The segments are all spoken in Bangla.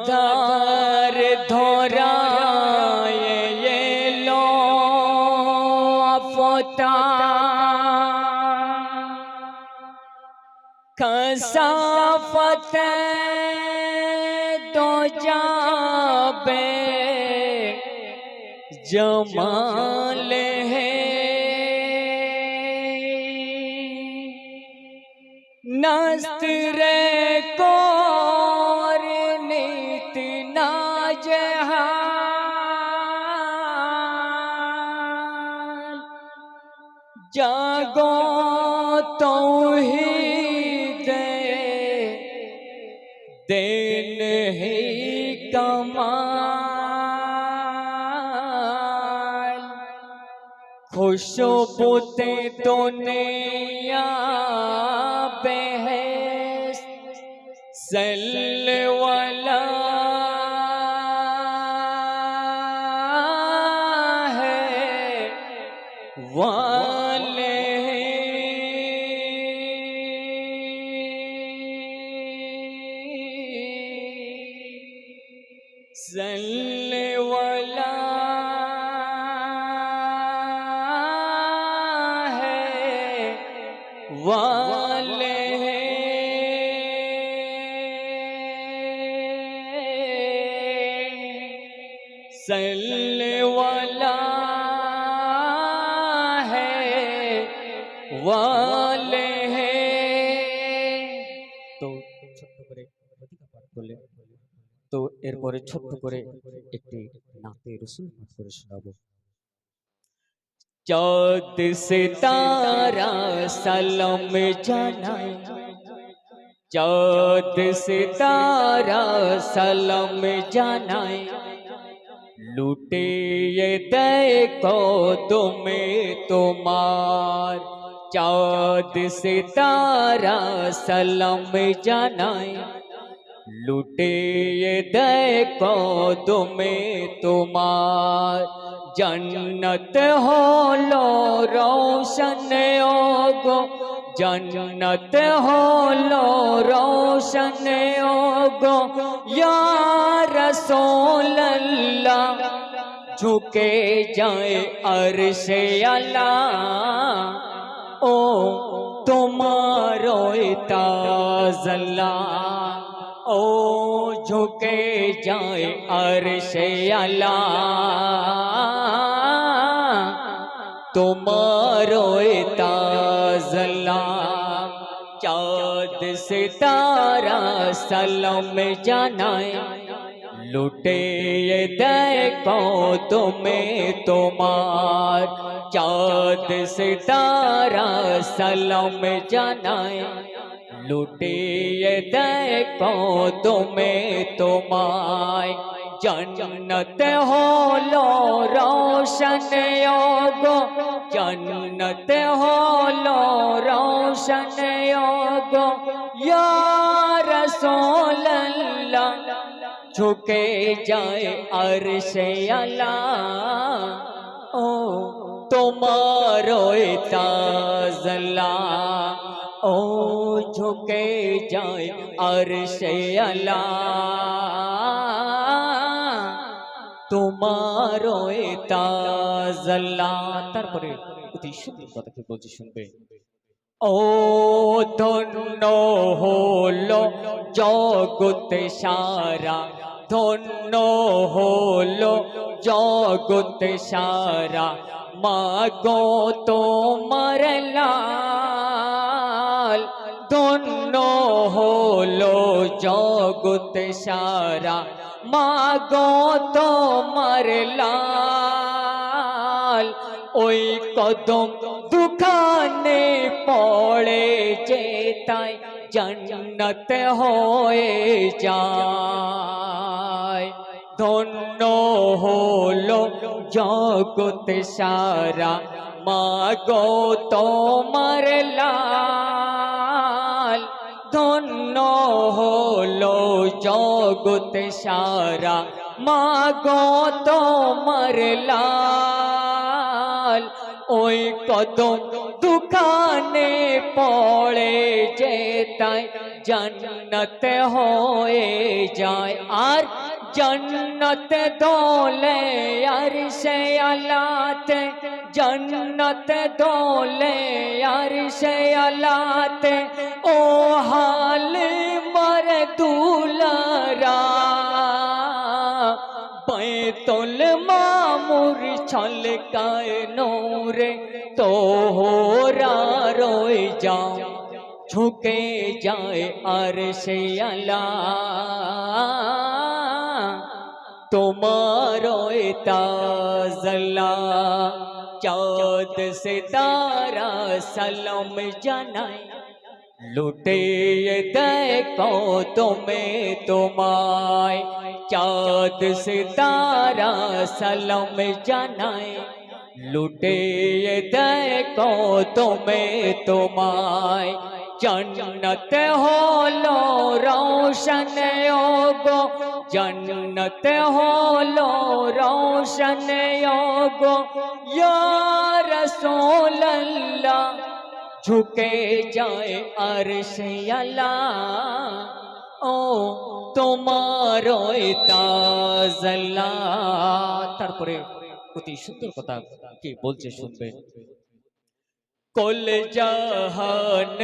ہزار دھورا کسافت دو جابے جمال ہے۔ نست رہے دین ہی کمال۔ خوش خوشبو تے دنیا بحث سل والا ہے۔ وہاں এরপরে ছোট্ট করে একটি নাতে রসুল পাঠ করে শোনাবো। চাঁদ সিতারা সালাম জানাই। চাঁদ সিতারা সালাম জানাই। লুটে দেখো তুমি তোমার। চাঁদ সিতারা সালাম জানাই। লুটে দেখো তুমি তোমার জন্নত হলো রোশন ওগো জন্নত হলো রোশন ওগো ইয়া রসূল আল্লাহ ঝুঁকে যায় আরশে আল্লাহ ও তোমার তাজলা او جھکے جائے عرش اللہ تمہارو تازلہ چاد ستارہ سلم جانائے لٹے دیکھو تمہیں تمہار چاد ستارہ سلم جانائے লুটে দেখো তুমি তোমায় জন্নত হলো রোশন গো জন্নত হলো রোশন গো ইয়া রাসূল আল্লাহ ঝুঁকে যায় আরশে আল্লাহ ও তোমার তাজলা ও ঝুঁকে যায় আরশে আল্লাহ তোমার তারপরে অতি সুন্দর কথা কি বলছি শুনবে ও ধন্য হলো জগৎ সারা ধন্য হলো জগৎ সারা মাগো তোমার লাল ধন্য হলো জগৎ সারা। মাগো তোমার লাল। ওই কদম দুখানে পড়ে যেতাই জন্নত হয়ে যায়। ধন্য হলো জগৎ সারা। মাগো তোমার লাল। হলো সারা মাগো তোমার লাল। ওই কদম দোকানে পড়ে যেতায় জান্নাত হয়ে যায়। আর جنت دولے عرش علات جنت دولے عرش علات او حال مردولا را۔ بیت المامور چھلکا نور، تو ہو را روئی جاؤں جھکے جائے عرش علات তোমারো তাজলা, চাঁদ সিতারা সালাম জানাই। লুটে দেখো তুমি তোমায়, চাঁদ সিতারা সালাম জানাই। লুটে দেখো তুমি তোমায়, জন্নত হলো রোশন গো জন্নত হলো রোশন গো রাসূলুল্লাহ। ঝুঁকে যায় আরশ আলা ও তোমার তাজলা তারপরে অতি সুন্দর কথা কি বলছে শুনবেন কুল জাহান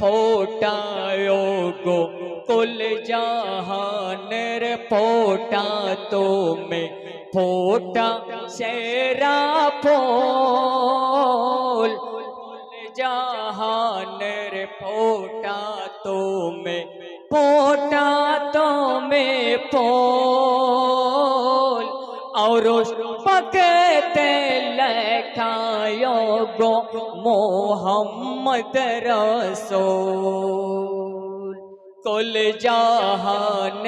ফোটায়ো গো کل جہان پوٹا تو میں پوٹا شیرا پول جہان پوٹا تو میں پوٹا تو میں پول اور پکتے لکھایوں گو محمد رسول۔ کل جہان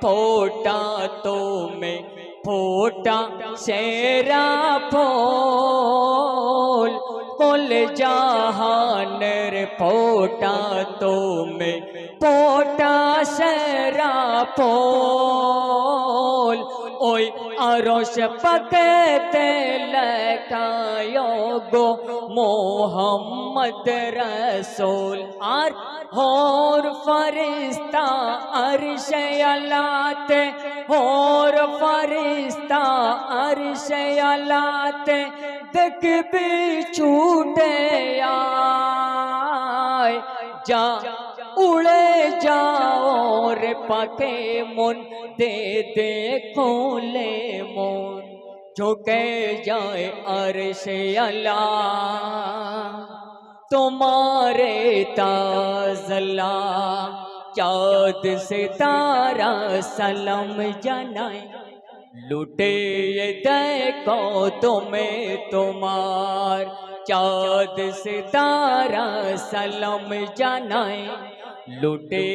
پھوٹا تو میں پھوٹا شیرا پھول۔ کل جہان پھوٹا تو میں پھوٹا شیرا پھول۔ اوئی اروش پکتے لٹایو گو، محمد رسول، آر اور فرشتہ عرش علات اور فرشتہ عرش علات دکھ بھی چھوٹے آئے۔ جا، اڑے جا اور پکے من، دے دے، کھولے من۔ جھکے جائے عرش علات तुम्हारे ताजला चाँद से तारा सलम जनाए लुटे देखो तुम्हें तुम्हार चाँद से तारा सलम जनाए लुटे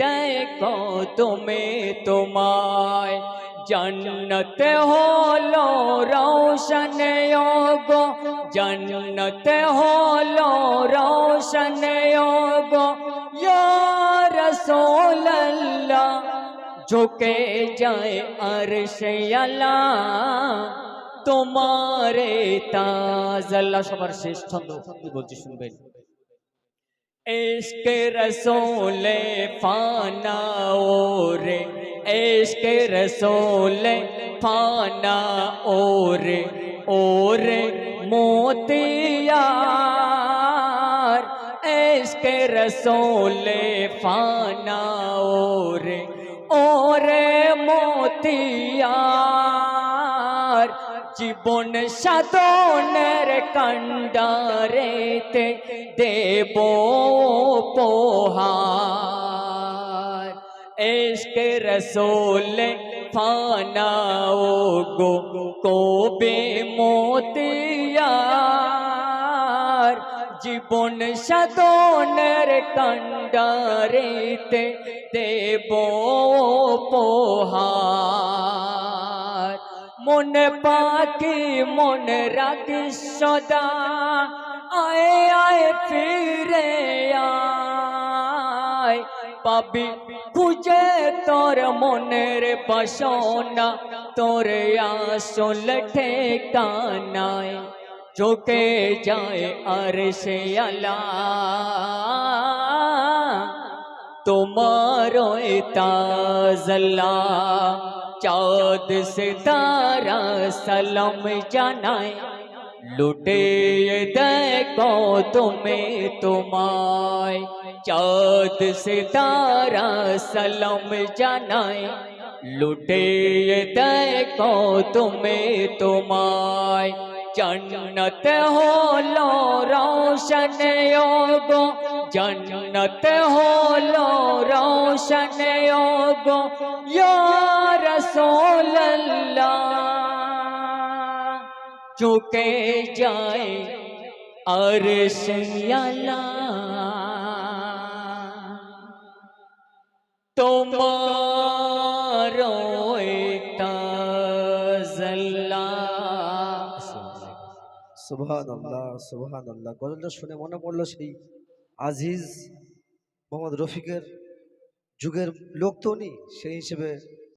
देखो तुम्हें तुम्हार জন্নতে হলো রোশন যোগ জন্নতে হলো রোশন যোগ রসোল্লা ঝুকে যায় আরশলা তোমারে তাজাল্লা সবার শেষ ছন্দ বলছি শুনবেন। ইশকে রসোলে ফানা রে عشق رسول فانا اور اور موتیار عشق رسول فانا اور اور موتیار জীবন সাধনের কাণ্ডারেতে দেব পোহা عشق رسول فانا گو کو بے موتیار رکنڈا ریت دے بو پوہار۔ من پاکی من رکھ شدہ۔ آئے آئے پھر یار۔ পাবি খুঁজে তোর মনের বাসনা তোর আসল ঠেকানায় চোখে যায় আর সে আলা তোমার তাজলা চাঁদ সে তারা সলাম জানায় লুটে দেখো তুমি তোমায় চাঁদ সে তারা সালাম জানাই লুটে দেখো তুমি তোমায় জন্নত হলো রোশন যোগ জন্নত হলো রোশন যোগ ইয়া রাসূলুল্লাহ চুকে যায় আর সিয়ালা তোমার সুবহান আল্লাহ সুবহান আল্লাহ গজলটা শুনে মনে পড়ল সেই আজিজ মোহাম্মদ রফিকের যুগের লোক তো উনি, সেই হিসেবে